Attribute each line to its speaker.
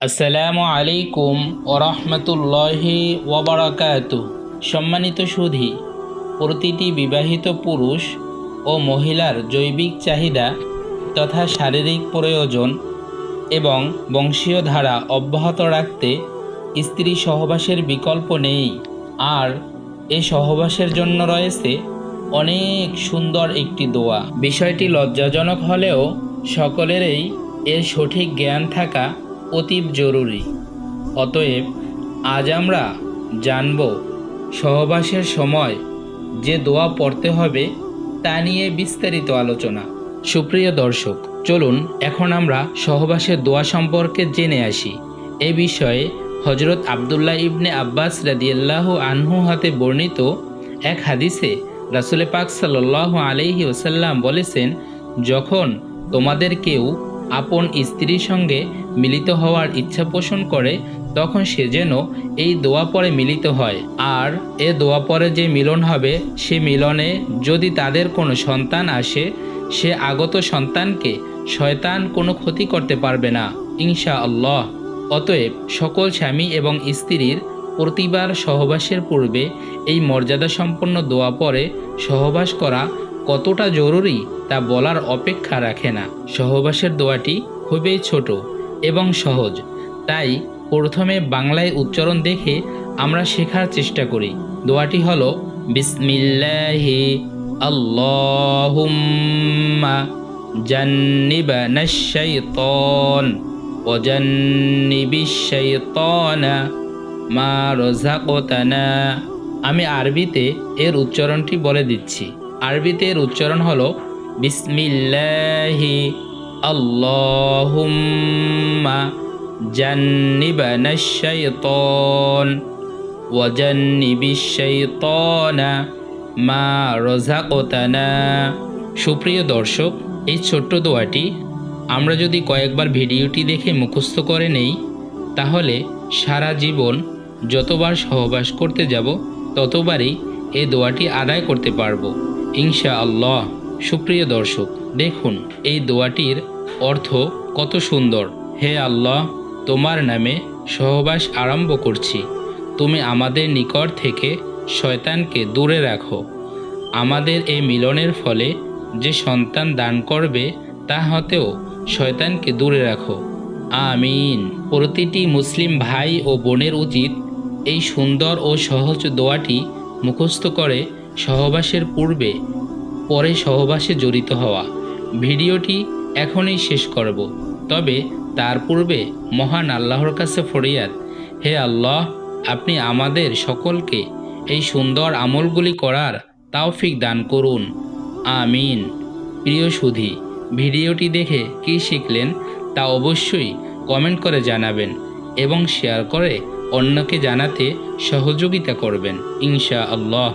Speaker 1: আসসালামু আলাইকুম ওরহমতুল্লাহি ওবরাকাতু সম্মানিত সুধি, প্রতিটি বিবাহিত পুরুষ ও মহিলার জৈবিক চাহিদা তথা শারীরিক প্রয়োজন এবং বংশীয় ধারা অব্যাহত রাখতে স্ত্রী সহবাসের বিকল্প নেই। আর এ সহবাসের জন্য রয়েছে অনেক সুন্দর একটি দোয়া। বিষয়টি লজ্জাজনক হলেও সকলেরই এর সঠিক জ্ঞান থাকা অতীব জরুরি। অতএব আজ আমরা জানব সহবাসের সময় যে দোয়া পড়তে হবে তা নিয়ে বিস্তারিত আলোচনা। সুপ্রিয় দর্শক, চলুন এখন আমরা সহবাসের দোয়া সম্পর্কে জেনে আসি। এ বিষয়ে হজরত আবদুল্লাহ ইবনে আব্বাস রাদিয়াল্লাহ আনহু হাতে বর্ণিত এক হাদিসে রাসুলে পাক সাল্লাহ আলহি ওসাল্লাম বলেছেন, যখন তোমাদের কেউ আপন স্ত্রীর সঙ্গে মিলিত হওয়ার ইচ্ছা পোষণ করে, তখন সে যেন এই দোয়া পরে মিলিত হয়। আর এ দোয়া পরে যে মিলন হবে, সে মিলনে যদি তাদের কোনো সন্তান আসে, সে আগত সন্তানকে শয়তান কোনো ক্ষতি করতে পারবে না ইনশা আল্লাহ অতএব সকল স্বামী এবং স্ত্রীর প্রতিবার সহবাসের পূর্বে এই মর্যাদা সম্পন্ন দোয়া পরে সহবাস করা কতটা জরুরি তা বলার অপেক্ষা রাখে না। সহবাসের দোয়াটি খুবই ছোট এবং সহজ। তাই প্রথমে বাংলায় উচ্চারণ দেখে আমরা শেখার চেষ্টা করি। দোয়াটি হলো, বিসমিল্লাহি আল্লাহুম্মা জান্নিবানা শাইতান ওয়াজান্নিবিশ শাইতানা মা রাযাকতানা। আমি আরবিতে এর উচ্চারণটি বলে দিচ্ছি। আরবিতে এর উচ্চারণ হলো, বিসমিল্লাহি আল্লাহুম্মা জান্নিবানা শাইতান ওয়াজান্নিবিশ শাইতানা মা রাযাকতানা। সুপ্রিয় দর্শক, এই ছোট্ট দোয়াটি আমরা যদি কয়েকবার ভিডিওটি দেখে মুখস্থ করে নেই, তাহলে সারা জীবন যতবার সহবাস করতে যাব, ততবারই এই দোয়াটি আদায় করতে পারব। ইনশা আল্লাহ সুপ্রিয় দর্শক, দেখুন, এই দোয়াটির অর্থ কত সুন্দর। হে আল্লাহ, তোমার নামে সহবাস আরম্ভ করছি। তুমি আমাদের নিকট থেকে শয়তানকে দূরে রাখো। আমাদের এই মিলনের ফলে যে সন্তান দান করবে, তা হতেও শয়তানকে দূরে রাখো। আমিন। প্রতিটি মুসলিম ভাই ও বোনের উচিত এই সুন্দর ও সহজ দোয়াটি মুখস্থ করে সহবাসের পূর্বে, পরে সহবাসে জড়িত হওয়া। ভিডিওটি এখনই শেষ করব। তবে তার পূর্বে মহান আল্লাহর কাছে ফরিয়াদ, হে আল্লাহ, আপনি আমাদের সকলকে এই সুন্দর আমলগুলি করার তাওফিক দান করুন। আমিন। প্রিয় সুধি, ভিডিওটি দেখে কী শিখলেন তা অবশ্যই কমেন্ট করে জানাবেন এবং শেয়ার করে অন্যকে জানাতে সহযোগিতা করবেন ইনশা আল্লাহ